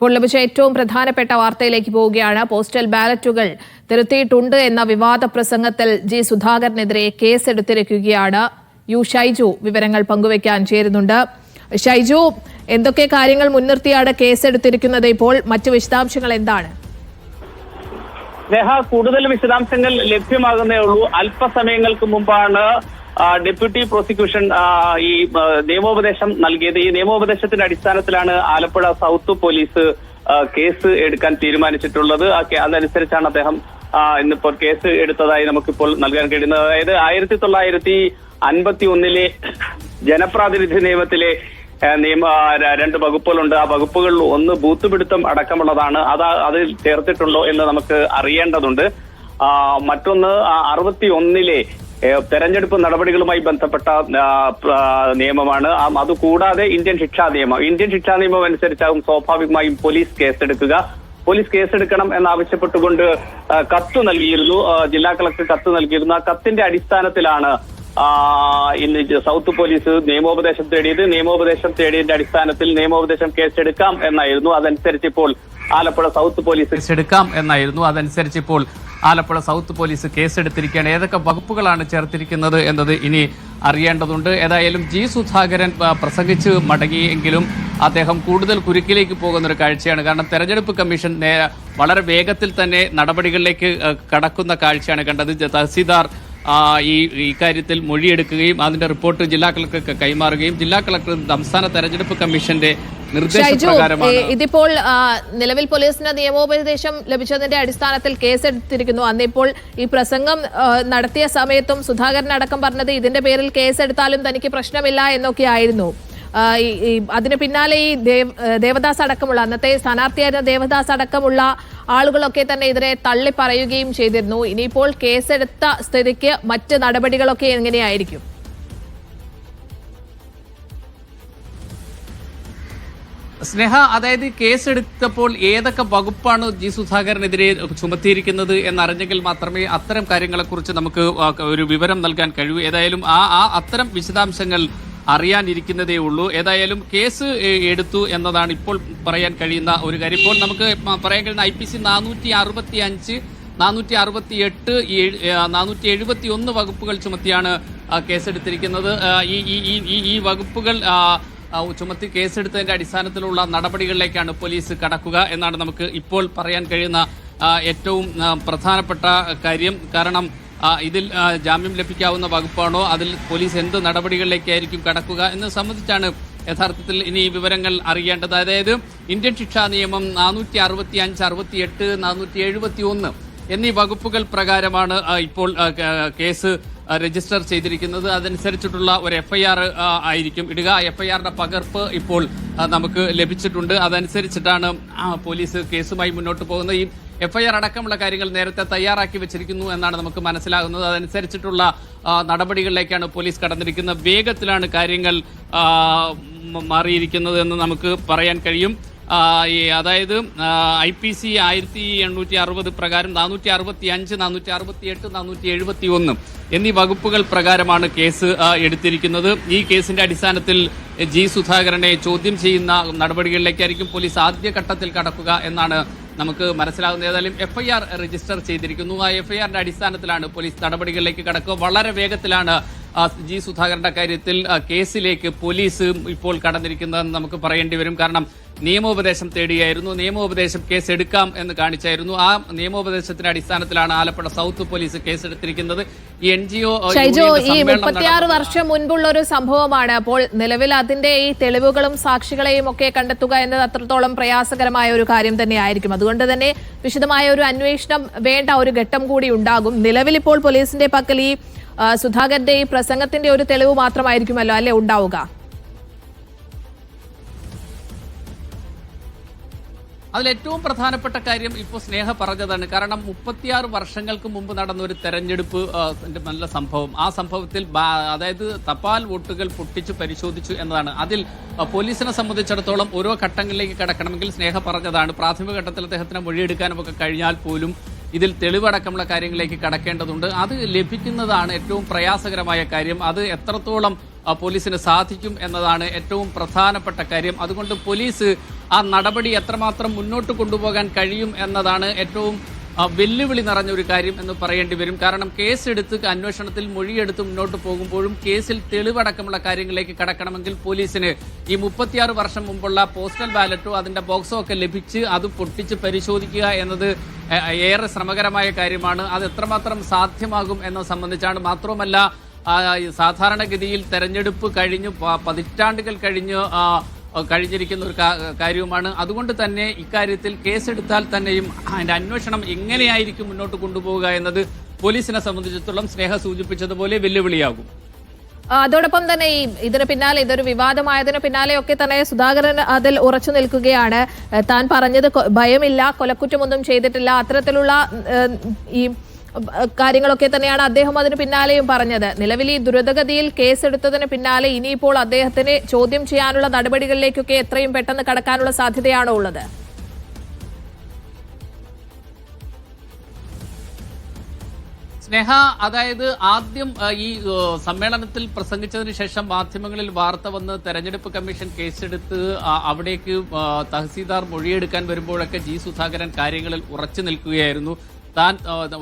ഇപ്പോൾ ലഭിച്ച ഏറ്റവും പ്രധാനപ്പെട്ട വാർത്തയിലേക്ക് പോവുകയാണ്. പോസ്റ്റൽ ബാലറ്റുകൾ തിരുത്തിയിട്ടുണ്ട് എന്ന വിവാദ പ്രസംഗത്തിൽ ജി സുധാകരനെതിരെ കേസെടുത്തിരിക്കുകയാണ്. യു ഷൈജു വിവരങ്ങൾ പങ്കുവയ്ക്കാൻ ചേരുന്നുണ്ട്. ഷൈജു എന്തൊക്കെ കാര്യങ്ങൾ മുൻനിർത്തിയാണ് കേസെടുത്തിരിക്കുന്നത് ഇപ്പോൾ? മറ്റു വിശദാംശങ്ങൾ എന്താണ്? കൂടുതൽ വിശദാംശങ്ങൾ ലഭ്യമാകുന്നേ ഉള്ളൂ. അല്പസമയങ്ങൾക്ക് മുമ്പാണ് ഡെപ്യൂട്ടി പ്രോസിക്യൂഷൻ ഈ നിയമോപദേശം നൽകിയത്. ഈ നിയമോപദേശത്തിന്റെ അടിസ്ഥാനത്തിലാണ് ആലപ്പുഴ സൗത്ത് പോലീസ് കേസ് എടുക്കാൻ തീരുമാനിച്ചിട്ടുള്ളത്. അതനുസരിച്ചാണ് അദ്ദേഹം ഇന്നിപ്പോൾ കേസ് എടുത്തതായി നമുക്കിപ്പോൾ നൽകാൻ കഴിയുന്നത്. അതായത് ആയിരത്തി തൊള്ളായിരത്തി അൻപത്തി ഒന്നിലെ ജനപ്രാതിനിധ്യ നിയമത്തിലെ നിയമ രണ്ട് വകുപ്പുകളുണ്ട്. ആ വകുപ്പുകളിൽ ഒന്ന് ബൂത്ത് പിടുത്തം അടക്കമുള്ളതാണ്. അത് അതിൽ ചേർത്തിട്ടുണ്ടോ എന്ന് നമുക്ക് അറിയേണ്ടതുണ്ട്. മറ്റൊന്ന് അറുപത്തി ഒന്നിലെ തെരഞ്ഞെടുപ്പ് നടപടികളുമായി ബന്ധപ്പെട്ട നിയമമാണ്. അതുകൂടാതെ ഇന്ത്യൻ ശിക്ഷാ നിയമം. ഇന്ത്യൻ ശിക്ഷാ നിയമം അനുസരിച്ചാകും സ്വാഭാവികമായും പോലീസ് കേസെടുക്കുക. പോലീസ് കേസെടുക്കണം എന്നാവശ്യപ്പെട്ടുകൊണ്ട് കത്ത് നൽകിയിരുന്നു. ജില്ലാ കളക്ടർ കത്ത് നൽകിയിരുന്നു. ആ കത്തിന്റെ അടിസ്ഥാനത്തിലാണ് ഇന്ന് സൗത്ത് പോലീസ് നിയമോപദേശം തേടിയത്. നിയമോപദേശം തേടിയതിന്റെ അടിസ്ഥാനത്തിൽ നിയമോപദേശം കേസെടുക്കാം എന്നായിരുന്നു. അതനുസരിച്ച് ഇപ്പോൾ ആലപ്പുഴ സൗത്ത് പോലീസ് കേസെടുക്കാം എന്നായിരുന്നു. അതനുസരിച്ച് ഇപ്പോൾ ആലപ്പുഴ സൗത്ത് പോലീസ് കേസെടുത്തിരിക്കുകയാണ്. ഏതൊക്കെ വകുപ്പുകളാണ് ചേർത്തിരിക്കുന്നത് എന്നത് ഇനി അറിയേണ്ടതുണ്ട്. ഏതായാലും ജി സുധാകരൻ പ്രസംഗിച്ച് മടങ്ങിയെങ്കിലും അദ്ദേഹം കൂടുതൽ കുരുക്കിലേക്ക് പോകുന്ന ഒരു കാഴ്ചയാണ്. കാരണം തെരഞ്ഞെടുപ്പ് കമ്മീഷൻ വളരെ വേഗത്തിൽ തന്നെ നടപടികളിലേക്ക് കടക്കുന്ന കാഴ്ചയാണ് കണ്ടത്. തഹസീദാർ ഈ ഇക്കാര്യത്തിൽ മൊഴിയെടുക്കുകയും അതിന്റെ റിപ്പോർട്ട് ജില്ലാ കളക്ടർക്ക് കൈമാറുകയും ജില്ലാ കളക്ടർ സംസ്ഥാന തെരഞ്ഞെടുപ്പ് കമ്മീഷന്റെ ഷൈജു ഇതിപ്പോൾ നിലവിൽ പോലീസിന് നിയമോപദേശം ലഭിച്ചതിന്റെ അടിസ്ഥാനത്തിൽ കേസെടുത്തിരിക്കുന്നു. അന്നിപ്പോൾ ഈ പ്രസംഗം നടത്തിയ സമയത്തും സുധാകരൻ അടക്കം പറഞ്ഞത് ഇതിന്റെ പേരിൽ കേസെടുത്താലും തനിക്ക് പ്രശ്നമില്ല എന്നൊക്കെ ആയിരുന്നു. അതിന് പിന്നാലെ ഈ ദേവദാസ് അടക്കമുള്ള അന്നത്തെ സ്ഥാനാർത്ഥിയായിരുന്ന ദേവദാസ് അടക്കമുള്ള ആളുകളൊക്കെ തന്നെ ഇതിനെ തള്ളി പറയുകയും ചെയ്തിരുന്നു. ഇനിയിപ്പോൾ കേസെടുത്ത സ്ഥിതിക്ക് മറ്റ് നടപടികളൊക്കെ എങ്ങനെയായിരിക്കും? സ്നേഹ അതായത് കേസ് എടുത്തപ്പോൾ ഏതൊക്കെ വകുപ്പാണ് ജി സുധാകരനെതിരെ ചുമത്തിയിരിക്കുന്നത് എന്നറിഞ്ഞെങ്കിൽ മാത്രമേ അത്തരം കാര്യങ്ങളെക്കുറിച്ച് നമുക്ക് ഒരു വിവരം നൽകാൻ കഴിയൂ. ഏതായാലും ആ ആ അത്തരം വിശദാംശങ്ങൾ അറിയാനിരിക്കുന്നതേ ഉള്ളൂ. ഏതായാലും കേസ് എടുത്തു എന്നതാണ് ഇപ്പോൾ പറയാൻ കഴിയുന്ന ഒരു കാര്യം. ഇപ്പോൾ നമുക്ക് പറയാൻ കഴിയുന്ന ഐ പി സി നാനൂറ്റി അറുപത്തി അഞ്ച് നാനൂറ്റി അറുപത്തി എട്ട് നാനൂറ്റി എഴുപത്തി ഒന്ന് വകുപ്പുകൾ ചുമത്തിയാണ് കേസെടുത്തിരിക്കുന്നത് ഈ ഈ- ഈ- വകുപ്പുകൾ ചുമത്തി കേസെടുത്തതിന്റെ അടിസ്ഥാനത്തിലുള്ള നടപടികളിലേക്കാണ് പോലീസ് കടക്കുക എന്നാണ് നമുക്ക് ഇപ്പോൾ പറയാൻ കഴിയുന്ന ഏറ്റവും പ്രധാനപ്പെട്ട കാര്യം. കാരണം ഇതിൽ ജാമ്യം ലഭിക്കാവുന്ന വകുപ്പാണോ അതിൽ പോലീസ് എന്ത് നടപടികളിലേക്കായിരിക്കും കടക്കുക എന്ന് സംബന്ധിച്ചാണ് യഥാർത്ഥത്തിൽ ഇനി വിവരങ്ങൾ അറിയേണ്ടത്. അതായത് ഇന്ത്യൻ ശിക്ഷാ നിയമം നാനൂറ്റി അറുപത്തി അഞ്ച് അറുപത്തി എട്ട് നാനൂറ്റി എഴുപത്തി ഒന്ന് എന്നീ വകുപ്പുകൾ പ്രകാരമാണ് ഇപ്പോൾ കേസ് രജിസ്റ്റർ ചെയ്തിരിക്കുന്നത്. അതനുസരിച്ചിട്ടുള്ള ഒരു എഫ്ഐആർ ആയിരിക്കും. ഇടുക. എഫ് ഐ ആറിന്റെ പകർപ്പ് ഇപ്പോൾ നമുക്ക് ലഭിച്ചിട്ടുണ്ട്. അതനുസരിച്ചിട്ടാണ് പോലീസ് കേസുമായി മുന്നോട്ട് പോകുന്നത്. ഈ എഫ്ഐആർ അടക്കമുള്ള കാര്യങ്ങൾ നേരത്തെ തയ്യാറാക്കി വെച്ചിരിക്കുന്നു എന്നാണ് നമുക്ക് മനസ്സിലാകുന്നത്. അതനുസരിച്ചിട്ടുള്ള നടപടികളിലേക്കാണ് പോലീസ് കടന്നിരിക്കുന്നത്. വേഗത്തിലാണ് കാര്യങ്ങൾ മാറിയിരിക്കുന്നത് എന്ന് നമുക്ക് പറയാൻ കഴിയും. ഈ അതായത് ഐ പി സി ആയിരത്തി എണ്ണൂറ്റി അറുപത് പ്രകാരം നാനൂറ്റി അറുപത്തി അഞ്ച് നാനൂറ്റി അറുപത്തി എട്ട് നാനൂറ്റി എഴുപത്തി ഒന്ന് എന്നീ വകുപ്പുകൾ പ്രകാരമാണ് കേസ് എടുത്തിരിക്കുന്നത്. ഈ കേസിന്റെ അടിസ്ഥാനത്തിൽ ജി സുധാകരനെ ചോദ്യം ചെയ്യുന്ന നടപടികളിലേക്കായിരിക്കും പോലീസ് ആദ്യഘട്ടത്തിൽ കടക്കുക എന്നാണ് നമുക്ക് മനസ്സിലാകുന്നത്. ഏതായാലും എഫ്ഐആർ രജിസ്റ്റർ ചെയ്തിരിക്കുന്നു. ആ എഫ്ഐആറിന്റെ അടിസ്ഥാനത്തിലാണ് പോലീസ് നടപടികളിലേക്ക് കടക്കുക. വളരെ വേഗത്തിലാണ് ജി സുധാകരന്റെ കാര്യത്തിൽ കേസിലേക്ക് പോലീസ് ഇപ്പോൾ കടന്നിരിക്കുന്നതെന്ന് നമുക്ക് പറയേണ്ടി വരും. കാരണം നിയമോപദേശം തേടിയായിരുന്നു. നിയമോപദേശം കേസ് എടുക്കാം എന്ന് കാണിച്ചായിരുന്നു. ആ നിയമോപദേശത്തിന്റെ അടിസ്ഥാനത്തിലാണ് ആലപ്പുഴ സൗത്ത് പോലീസ് കേസെടുത്തിരിക്കുന്നത്. ഈ എൻ ജി ഒ ഈ മുപ്പത്തിയാറ് വർഷം മുൻപുള്ള ഒരു സംഭവമാണ്. അപ്പോൾ നിലവിൽ അതിന്റെ ഈ തെളിവുകളും സാക്ഷികളെയും ഒക്കെ കണ്ടെത്തുക എന്നത് അത്രത്തോളം പ്രയാസകരമായ ഒരു കാര്യം തന്നെയായിരിക്കും. അതുകൊണ്ട് തന്നെ വിശദമായ ഒരു അന്വേഷണം വേണ്ട ഒരു ഘട്ടം കൂടി ഉണ്ടാകും. നിലവിൽ ഇപ്പോൾ പോലീസിന്റെ പക്കൽ ഈ സുധാകരന്റെ ഈ പ്രസംഗത്തിന്റെ ഒരു തെളിവ് മാത്രമായിരിക്കുമല്ലോ അല്ലെ ഉണ്ടാവുക? അതിൽ ഏറ്റവും പ്രധാനപ്പെട്ട കാര്യം ഇപ്പൊ സ്നേഹ പറഞ്ഞതാണ്. കാരണം മുപ്പത്തിയാറ് വർഷങ്ങൾക്ക് മുമ്പ് നടന്ന ഒരു തെരഞ്ഞെടുപ്പ് നല്ല സംഭവം. ആ സംഭവത്തിൽ അതായത് തപാൽ വോട്ടുകൾ പൊട്ടിച്ചു പരിശോധിച്ചു എന്നതാണ്. അതിൽ പോലീസിനെ സംബന്ധിച്ചിടത്തോളം ഓരോ ഘട്ടങ്ങളിലേക്ക് കടക്കണമെങ്കിൽ സ്നേഹ പറഞ്ഞതാണ്. പ്രാഥമിക ഘട്ടത്തിൽ അദ്ദേഹത്തിന് മൊഴിയെടുക്കാനും ഒക്കെ കഴിഞ്ഞാൽ പോലും ഇതിൽ തെളിവടക്കമുള്ള കാര്യങ്ങളിലേക്ക് കടക്കേണ്ടതുണ്ട്. അത് ലഭിക്കുന്നതാണ് ഏറ്റവും പ്രയാസകരമായ കാര്യം. അത് എത്രത്തോളം പോലീസിന് സാധിക്കും എന്നതാണ് ഏറ്റവും പ്രധാനപ്പെട്ട കാര്യം. അതുകൊണ്ട് പോലീസ് ആ നടപടി എത്രമാത്രം മുന്നോട്ട് കൊണ്ടുപോകാൻ കഴിയും എന്നതാണ് ഏറ്റവും വെല്ലുവിളി നിറഞ്ഞ ഒരു കാര്യം എന്ന് പറയേണ്ടി വരും. കാരണം കേസെടുത്ത് അന്വേഷണത്തിൽ മൊഴിയെടുത്ത് മുന്നോട്ട് പോകുമ്പോഴും കേസിൽ തെളിവടക്കമുള്ള കാര്യങ്ങളിലേക്ക് കടക്കണമെങ്കിൽ പോലീസിന് ഈ മുപ്പത്തിയാറ് വർഷം മുമ്പുള്ള പോസ്റ്റൽ ബാലറ്റോ അതിന്റെ ബോക്സോ ഒക്കെ ലഭിച്ച് അത് പൊട്ടിച്ച് പരിശോധിക്കുക എന്നത് ഏറെ ശ്രമകരമായ കാര്യമാണ്. അത് എത്രമാത്രം സാധ്യമാകും എന്നത് സംബന്ധിച്ചാണ് മാത്രവുമല്ല സാധാരണഗതിയിൽ തെരഞ്ഞെടുപ്പ് കഴിഞ്ഞു പതിറ്റാണ്ടുകൾ കഴിഞ്ഞ് കഴിഞ്ഞിരിക്കുന്ന ഒരു കാര്യവുമാണ്. അതുകൊണ്ട് തന്നെ ഇക്കാര്യത്തിൽ കേസെടുത്താൽ തന്നെയും അതിന്റെ അന്വേഷണം എങ്ങനെയായിരിക്കും മുന്നോട്ട് കൊണ്ടുപോവുക എന്നത് പോലീസിനെ സംബന്ധിച്ചിടത്തോളം സ്നേഹ സൂചിപ്പിച്ചതുപോലെ വെല്ലുവിളിയാകും. അതോടൊപ്പം തന്നെ ഈ ഇതിന് പിന്നാലെ ഇതൊരു വിവാദമായതിന് പിന്നാലെയൊക്കെ തന്നെ സുധാകരൻ അതിൽ ഉറച്ചു നിൽക്കുകയാണ്. താൻ പറഞ്ഞത് ഭയമില്ല കൊലക്കുറ്റമൊന്നും ചെയ്തിട്ടില്ല. അത്തരത്തിലുള്ള ഈ കാര്യങ്ങളൊക്കെ തന്നെയാണ് അദ്ദേഹം അതിന് പിന്നാലെയും പറഞ്ഞത്. നിലവിൽ ഈ ദ്രുതഗതിയിൽ കേസെടുത്തതിന് പിന്നാലെ ഇനിയിപ്പോൾ അദ്ദേഹത്തിനെ ചോദ്യം ചെയ്യാനുള്ള നടപടികളിലേക്കൊക്കെ എത്രയും പെട്ടെന്ന് കടക്കാനുള്ള സാധ്യതയാണോ ഉള്ളത്? സ്നേഹ അതായത് ആദ്യം ഈ സമ്മേളനത്തിൽ പ്രസംഗിച്ചതിന് ശേഷം മാധ്യമങ്ങളിൽ വാർത്ത വന്ന് തെരഞ്ഞെടുപ്പ് കമ്മീഷൻ കേസെടുത്ത് അവിടേക്ക് തഹസീൽദാർ മൊഴിയെടുക്കാൻ വരുമ്പോഴൊക്കെ ജി സുധാകരൻ കാര്യങ്ങളിൽ ഉറച്ചു നിൽക്കുകയായിരുന്നു. താൻ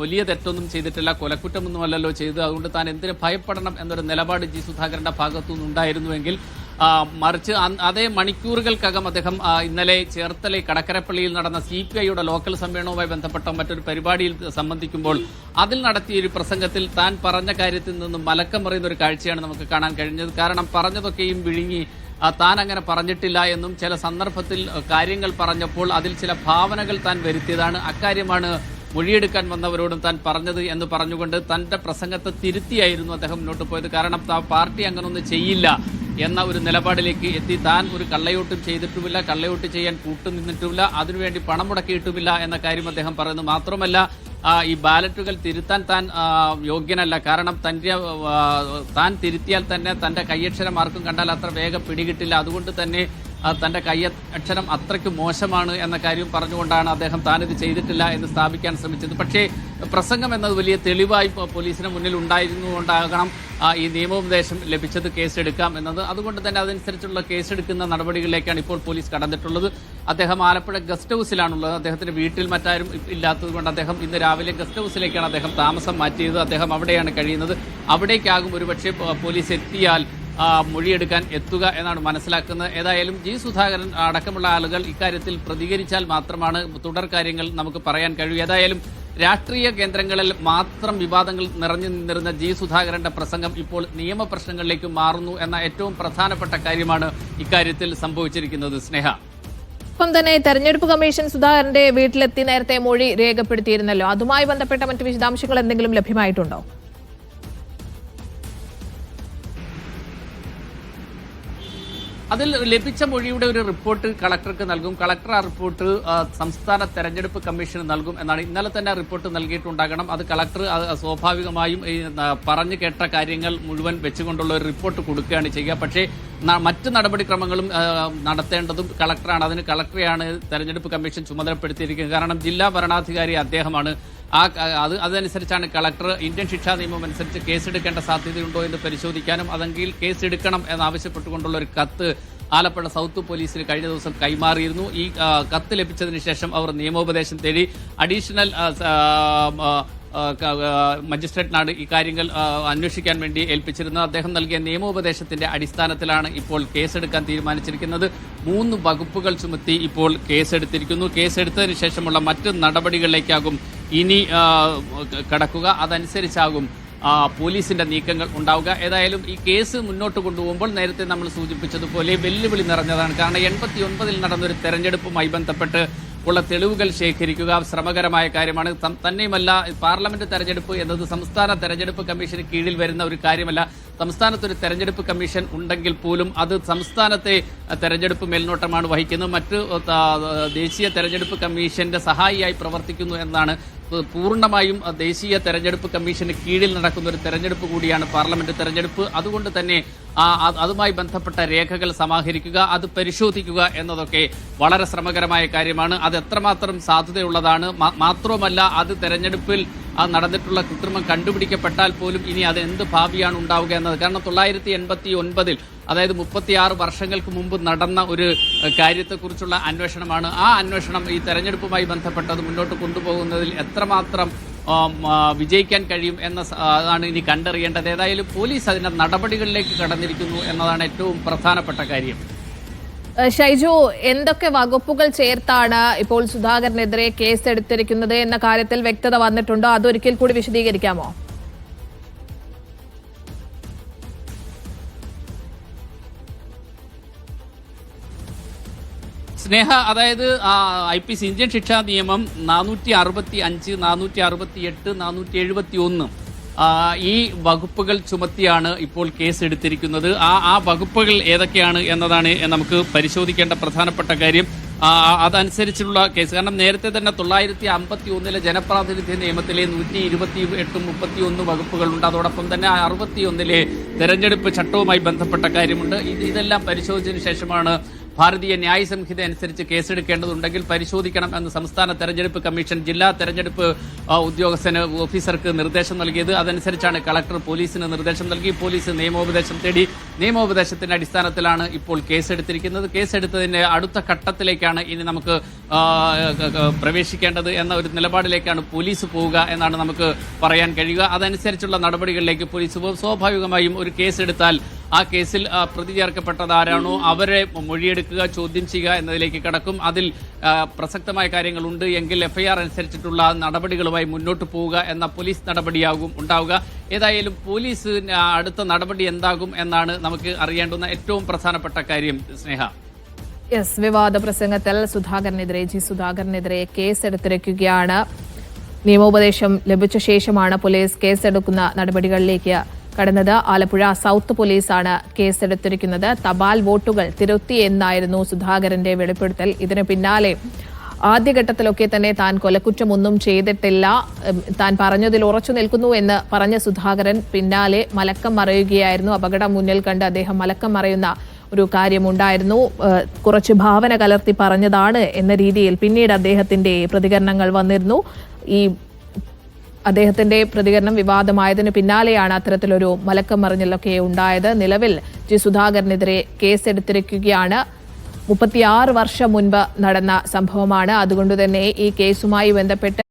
വലിയ തെറ്റൊന്നും ചെയ്തിട്ടില്ല കൊലക്കുറ്റമൊന്നും അല്ലല്ലോ ചെയ്തത്. അതുകൊണ്ട് താൻ എന്തിനു ഭയപ്പെടണം എന്നൊരു നിലപാട് ജി സുധാകരന്റെ ഭാഗത്തു നിന്നുണ്ടായിരുന്നുവെങ്കിൽ മറിച്ച് അതേ മണിക്കൂറുകൾക്കകം അദ്ദേഹം ഇന്നലെ ചേർത്തല കടക്കരപ്പള്ളിയിൽ നടന്ന സി പി ഐയുടെ ലോക്കൽ സമ്മേളനവുമായി ബന്ധപ്പെട്ട മറ്റൊരു പരിപാടിയിൽ സംബന്ധിക്കുമ്പോൾ അതിൽ നടത്തിയ ഒരു പ്രസംഗത്തിൽ താൻ പറഞ്ഞ കാര്യത്തിൽ നിന്നും മലക്കം മറിയുന്ന ഒരു കാഴ്ചയാണ് നമുക്ക് കാണാൻ കഴിഞ്ഞത്. കാരണം പറഞ്ഞതൊക്കെയും വിഴുങ്ങി താൻ അങ്ങനെ പറഞ്ഞിട്ടില്ല എന്നും ചില സന്ദർഭത്തിൽ കാര്യങ്ങൾ പറഞ്ഞപ്പോൾ അതിൽ ചില ഭാവനകൾ താൻ വരുത്തിയതാണ്. അക്കാര്യമാണ് മൊഴിയെടുക്കാൻ വന്നവരോടും താൻ പറഞ്ഞത് എന്ന് പറഞ്ഞുകൊണ്ട് തന്റെ പ്രസംഗത്തെ തിരുത്തിയായിരുന്നു അദ്ദേഹം മുന്നോട്ട് പോയത്. കാരണം താ- പാർട്ടി അങ്ങനൊന്നും ചെയ്യില്ല എന്ന ഒരു നിലപാടിലേക്ക് എത്തി. താൻ ഒരു കള്ളയോട്ടും ചെയ്തിട്ടുമില്ല കള്ളയോട്ട് ചെയ്യാൻ കൂട്ടു കൂട്ടുനിന്നിട്ടുമില്ല അതിനുവേണ്ടി പണം മുടക്കിയിട്ടുമില്ല എന്ന കാര്യം അദ്ദേഹം പറയുന്നു. മാത്രമല്ല ഈ ബാലറ്റുകൾ തിരുത്താൻ താൻ യോഗ്യനല്ല. കാരണം തന്റെ താൻ തിരുത്തിയാൽ തന്നെ തന്റെ കൈയക്ഷരം ആർക്കും കണ്ടാൽ അത്ര വേഗം പിടികിട്ടില്ല. അതുകൊണ്ട് തന്നെ ആ, തന്റെ കൈ അക്ഷരം അത്രയ്ക്ക് മോശമാണ് എന്ന കാര്യം പറഞ്ഞുകൊണ്ടാണ് അദ്ദേഹം താനിത് ചെയ്തിട്ടില്ല എന്ന് സ്ഥാപിക്കാൻ ശ്രമിച്ചത്. പക്ഷേ പ്രസംഗം എന്നത് വലിയ തെളിവായി പോലീസിന് മുന്നിൽ ഉണ്ടായിരുന്നുകൊണ്ടാകണം ഈ നിയമോപദേശം ലഭിച്ചത് കേസെടുക്കാം എന്നത്. അതുകൊണ്ട് തന്നെ അതനുസരിച്ചുള്ള കേസെടുക്കുന്ന നടപടികളിലേക്കാണ് ഇപ്പോൾ പോലീസ് കടന്നിട്ടുള്ളത്. അദ്ദേഹം ആലപ്പുഴ ഗസ്റ്റ് ഹൗസിലാണുള്ളത്. അദ്ദേഹത്തിന്റെ വീട്ടിൽ മറ്റാരും ഇല്ലാത്തതുകൊണ്ട് ഇല്ലാത്തത് കൊണ്ട് അദ്ദേഹം ഇന്ന് രാവിലെ ഗസ്റ്റ് ഹൗസിലേക്കാണ് അദ്ദേഹം താമസം മാറ്റിയത്. അദ്ദേഹം അവിടെയാണ് കഴിയുന്നത്. അവിടേക്കാകും ഒരുപക്ഷെ പോലീസ് എത്തിയാൽ മൊഴിയെടുക്കാൻ എത്തുക എന്നാണ് മനസ്സിലാക്കുന്നത്. ഏതായാലും ജി സുധാകരൻ അടക്കമുള്ള ആളുകൾ ഇക്കാര്യത്തിൽ പ്രതികരിച്ചാൽ മാത്രമാണ് തുടർ കാര്യങ്ങൾ നമുക്ക് പറയാൻ കഴിയൂ. ഏതായാലും രാഷ്ട്രീയ കേന്ദ്രങ്ങളിൽ മാത്രം വിവാദങ്ങൾ നിറഞ്ഞു നിന്നിരുന്ന ജി സുധാകരന്റെ പ്രസംഗം ഇപ്പോൾ നിയമപ്രശ്നങ്ങളിലേക്ക് മാറുന്നു എന്ന ഏറ്റവും പ്രധാനപ്പെട്ട കാര്യമാണ് ഇക്കാര്യത്തിൽ സംഭവിച്ചിരിക്കുന്നത്. സ്നേഹ. ഒപ്പം തന്നെ തെരഞ്ഞെടുപ്പ് കമ്മീഷൻ സുധാകരന്റെ വീട്ടിലെത്തി നേരത്തെ മൊഴി രേഖപ്പെടുത്തിയിരുന്നല്ലോ. അതുമായി ബന്ധപ്പെട്ട മറ്റ് വിശദാംശങ്ങൾ എന്തെങ്കിലും ലഭ്യമായിട്ടുണ്ടോ? അതിൽ ലഭിച്ച മൊഴിയുടെ ഒരു റിപ്പോർട്ട് കളക്ടർക്ക് നൽകും. കളക്ടർ ആ റിപ്പോർട്ട് സംസ്ഥാന തെരഞ്ഞെടുപ്പ് കമ്മീഷന് നൽകും എന്നാണ് ഇന്നലെ തന്നെ റിപ്പോർട്ട് നൽകിയിട്ടുണ്ടാകണം. അത് കളക്ടർ സ്വാഭാവികമായും പറഞ്ഞു കേട്ട കാര്യങ്ങൾ മുഴുവൻ വെച്ചുകൊണ്ടുള്ള ഒരു റിപ്പോർട്ട് കൊടുക്കുകയാണ് ചെയ്യുക. പക്ഷേ മറ്റ് നടപടിക്രമങ്ങളും നടത്തേണ്ടതും കളക്ടറാണ് അതിന് കളക്ടറെയാണ് തെരഞ്ഞെടുപ്പ് കമ്മീഷൻ ചുമതലപ്പെടുത്തിയിരിക്കുന്നത്. കാരണം ജില്ലാ ഭരണാധികാരി അദ്ദേഹമാണ് ആ അത് അതനുസരിച്ചാണ് കളക്ടർ ഇന്ത്യൻ ശിക്ഷാ നിയമം അനുസരിച്ച് കേസെടുക്കേണ്ട സാധ്യതയുണ്ടോ എന്ന് പരിശോധിക്കാനും അതെങ്കിൽ കേസെടുക്കണം എന്നാവശ്യപ്പെട്ടുകൊണ്ടുള്ള ഒരു കത്ത് ആലപ്പുഴ സൗത്ത് പോലീസിന് കഴിഞ്ഞ ദിവസം കൈമാറിയിരുന്നു. ഈ കത്ത് ലഭിച്ചതിന് ശേഷം അവർ നിയമോപദേശം തേടി അഡീഷണൽ മജിസ്ട്രേറ്റിനാണ് ഈ കാര്യങ്ങൾ അന്വേഷിക്കാൻ വേണ്ടി ഏൽപ്പിച്ചിരുന്നത്. അദ്ദേഹം നൽകിയ നിയമോപദേശത്തിന്റെ അടിസ്ഥാനത്തിലാണ് ഇപ്പോൾ കേസെടുക്കാൻ തീരുമാനിച്ചിരിക്കുന്നത്. മൂന്ന് വകുപ്പുകൾ ചുമത്തി ഇപ്പോൾ കേസെടുത്തിരിക്കുന്നു. കേസെടുത്തതിന് ശേഷമുള്ള മറ്റ് നടപടികളിലേക്കാകും ഇനി കിടക്കുക. അതനുസരിച്ചാകും പോലീസിന്റെ നീക്കങ്ങൾ ഉണ്ടാവുക. ഏതായാലും ഈ കേസ് മുന്നോട്ട് കൊണ്ടുപോകുമ്പോൾ നേരത്തെ നമ്മൾ സൂചിപ്പിച്ചതുപോലെ വെല്ലുവിളി നിറഞ്ഞതാണ്. കാരണം എൺപത്തി ഒൻപതിൽ നടന്നൊരു തെരഞ്ഞെടുപ്പുമായി ബന്ധപ്പെട്ട് ഉള്ള തെളിവുകൾ ശേഖരിക്കുക ശ്രമകരമായ കാര്യമാണ്. തന്നെയുമല്ല പാർലമെന്റ് തെരഞ്ഞെടുപ്പ് എന്നത് സംസ്ഥാന തെരഞ്ഞെടുപ്പ് കമ്മീഷന് കീഴിൽ വരുന്ന ഒരു കാര്യമല്ല. സംസ്ഥാനത്ത് ഒരു തെരഞ്ഞെടുപ്പ് കമ്മീഷൻ ഉണ്ടെങ്കിൽ പോലും അത് സംസ്ഥാനത്തെ തെരഞ്ഞെടുപ്പ് മേൽനോട്ടമാണ് വഹിക്കുന്നത്. മറ്റ് ദേശീയ തെരഞ്ഞെടുപ്പ് കമ്മീഷന്റെ സഹായിയായി പ്രവർത്തിക്കുന്നു എന്നാണ് പൂർണമായും ദേശീയ തെരഞ്ഞെടുപ്പ് കമ്മീഷന് കീഴിൽ നടക്കുന്ന ഒരു തെരഞ്ഞെടുപ്പ് കൂടിയാണ് പാർലമെന്റ് തെരഞ്ഞെടുപ്പ്. അതുകൊണ്ട് തന്നെ അതുമായി ബന്ധപ്പെട്ട രേഖകൾ സമാഹരിക്കുക അത് പരിശോധിക്കുക എന്നതൊക്കെ വളരെ ശ്രമകരമായ കാര്യമാണ്. അത് എത്രമാത്രം സാധ്യതയുള്ളതാണ് മാത്രവുമല്ല അത് തെരഞ്ഞെടുപ്പിൽ നടന്നിട്ടുള്ള കൃത്രിമം കണ്ടുപിടിക്കപ്പെട്ടാൽ പോലും ഇനി അത് എന്ത് ഭാവിയാണ് ഉണ്ടാവുക എന്നത്. കാരണം തൊള്ളായിരത്തി എൺപത്തി ഒൻപതിൽ അതായത് മുപ്പത്തിയാറ് വർഷങ്ങൾക്ക് മുമ്പ് നടന്ന ഒരു കാര്യത്തെക്കുറിച്ചുള്ള അന്വേഷണമാണ്. ആ അന്വേഷണം ഈ തെരഞ്ഞെടുപ്പുമായി ബന്ധപ്പെട്ടത് മുന്നോട്ട് കൊണ്ടുപോകുന്നതിൽ എത്രമാത്രം വിജയിക്കാൻ കഴിയും എന്ന ആണ് ഇനി കണ്ടറിയേണ്ടത്. ഏതായാലും പോലീസ് അതിന്റെ നടപടികളിലേക്ക് കടന്നിരിക്കുന്നു എന്നതാണ് ഏറ്റവും പ്രധാനപ്പെട്ട കാര്യം. ഷൈജു എന്തൊക്കെ വകുപ്പുകൾ ചേർത്താണ് ഇപ്പോൾ സുധാകരനെതിരെ കേസ് എടുത്തിരിക്കുന്നത് എന്ന കാര്യത്തിൽ വ്യക്തത വന്നിട്ടുണ്ടോ? അതൊരിക്കൽ കൂടി വിശദീകരിക്കാമോ? സ്നേഹ അതായത് ഐ പി സി ഇന്ത്യൻ ശിക്ഷാ നിയമം നാനൂറ്റി അറുപത്തി അഞ്ച് നാനൂറ്റി അറുപത്തി എട്ട് നാനൂറ്റി എഴുപത്തി ഒന്ന് ഈ വകുപ്പുകൾ ചുമത്തിയാണ് ഇപ്പോൾ കേസ് എടുത്തിരിക്കുന്നത് ആ ആ വകുപ്പുകൾ ഏതൊക്കെയാണ് എന്നതാണ് നമുക്ക് പരിശോധിക്കേണ്ട പ്രധാനപ്പെട്ട കാര്യം. അതനുസരിച്ചുള്ള കേസ്. കാരണം നേരത്തെ തന്നെ തൊള്ളായിരത്തി അമ്പത്തി ഒന്നിലെ ജനപ്രാതിനിധ്യ നിയമത്തിലെ നൂറ്റി ഇരുപത്തി എട്ടും മുപ്പത്തി ഒന്ന് വകുപ്പുകളുണ്ട്. അതോടൊപ്പം തന്നെ അറുപത്തി ഒന്നിലെ തെരഞ്ഞെടുപ്പ് ചട്ടവുമായി ബന്ധപ്പെട്ട കാര്യമുണ്ട്. ഇത് ഇതെല്ലാം പരിശോധിച്ചതിന് ശേഷമാണ് ഭാരതീയ ന്യായ സംഹിത അനുസരിച്ച് കേസെടുക്കേണ്ടതുണ്ടെങ്കിൽ പരിശോധിക്കണം എന്ന് സംസ്ഥാന തെരഞ്ഞെടുപ്പ് കമ്മീഷൻ ജില്ലാ തെരഞ്ഞെടുപ്പ് ഉദ്യോഗസ്ഥന് ഓഫീസർക്ക് നിർദ്ദേശം നൽകിയത്. അതനുസരിച്ചാണ് കളക്ടർ പോലീസിന് നിർദ്ദേശം നൽകി. പോലീസ് നിയമോപദേശം തേടി നിയമോപദേശത്തിന്റെ അടിസ്ഥാനത്തിലാണ് ഇപ്പോൾ കേസെടുത്തിരിക്കുന്നത്. കേസെടുത്തതിന്റെ അടുത്ത ഘട്ടത്തിലേക്കാണ് ഇനി നമുക്ക് പ്രവേശിക്കേണ്ടത് എന്ന ഒരു നിലപാടിലേക്കാണ് പോലീസ് പോവുക എന്നാണ് നമുക്ക് പറയാൻ കഴിയുക. അതനുസരിച്ചുള്ള നടപടികളിലേക്ക് പോലീസ് പോകും. സ്വാഭാവികമായും ഒരു കേസെടുത്താൽ ആ കേസിൽ പ്രതി ചേർക്കപ്പെട്ടത് ആരാണോ അവരെ മൊഴിയെടുക്കുക ചോദ്യം ചെയ്യുക എന്നതിലേക്ക് കടക്കും. അതിൽ പ്രസക്തമായ കാര്യങ്ങളുണ്ട്. എങ്കിൽ എഫ്ഐആർ അനുസരിച്ചിട്ടുള്ള നടപടികളുമായി മുന്നോട്ട് പോവുക എന്ന പോലീസ് നടപടിയാകും ഉണ്ടാവുക. ഏതായാലും പോലീസ് അടുത്ത നടപടി എന്താകും എന്നാണ് നമുക്ക് അറിയേണ്ടുന്ന ഏറ്റവും പ്രധാനപ്പെട്ട കാര്യം. സ്നേഹ. യെസ് വിവാദ പ്രസംഗത്തിൽ സുധാകരനെതിരെ ജി സുധാകരനെതിരെ കേസെടുത്തിരിക്കുകയാണ്. നിയമോപദേശം ലഭിച്ച ശേഷമാണ് പോലീസ് കേസെടുക്കുന്ന നടപടികളിലേക്ക് കടന്നത് ആലപ്പുഴ സൗത്ത് പോലീസാണ് കേസെടുത്തിരിക്കുന്നത്. തപാൽ വോട്ടുകൾ തിരുത്തി എന്നായിരുന്നു സുധാകരന്റെ വെളിപ്പെടുത്തൽ. ഇതിനു പിന്നാലെ ആദ്യഘട്ടത്തിലൊക്കെ തന്നെ താൻ കൊലക്കുറ്റമൊന്നും ചെയ്തിട്ടില്ല. താൻ പറഞ്ഞതിൽ ഉറച്ചു നിൽക്കുന്നു എന്ന് പറഞ്ഞ സുധാകരൻ പിന്നാലെ മലക്കം മറയുകയായിരുന്നു. അപകടം മുന്നിൽ കണ്ട് അദ്ദേഹം മലക്കം മറയുന്ന ഒരു കാര്യമുണ്ടായിരുന്നു. കുറച്ച് ഭാവന കലർത്തി പറഞ്ഞതാണ് എന്ന രീതിയിൽ പിന്നീട് അദ്ദേഹത്തിന്റെ പ്രതികരണങ്ങൾ വന്നിരുന്നു. ഈ അദ്ദേഹത്തിന്റെ പ്രതികരണം വിവാദമായതിനു പിന്നാലെയാണ് അത്തരത്തിലൊരു മലക്കം മറിഞ്ഞലൊക്കെ ഉണ്ടായത്. നിലവിൽ ജി സുധാകരനെതിരെ കേസെടുത്തിരിക്കുകയാണ്. മുപ്പത്തിയാറ് വർഷം മുൻപ് നടന്ന സംഭവമാണ്. അതുകൊണ്ട് തന്നെ ഈ കേസുമായി ബന്ധപ്പെട്ട്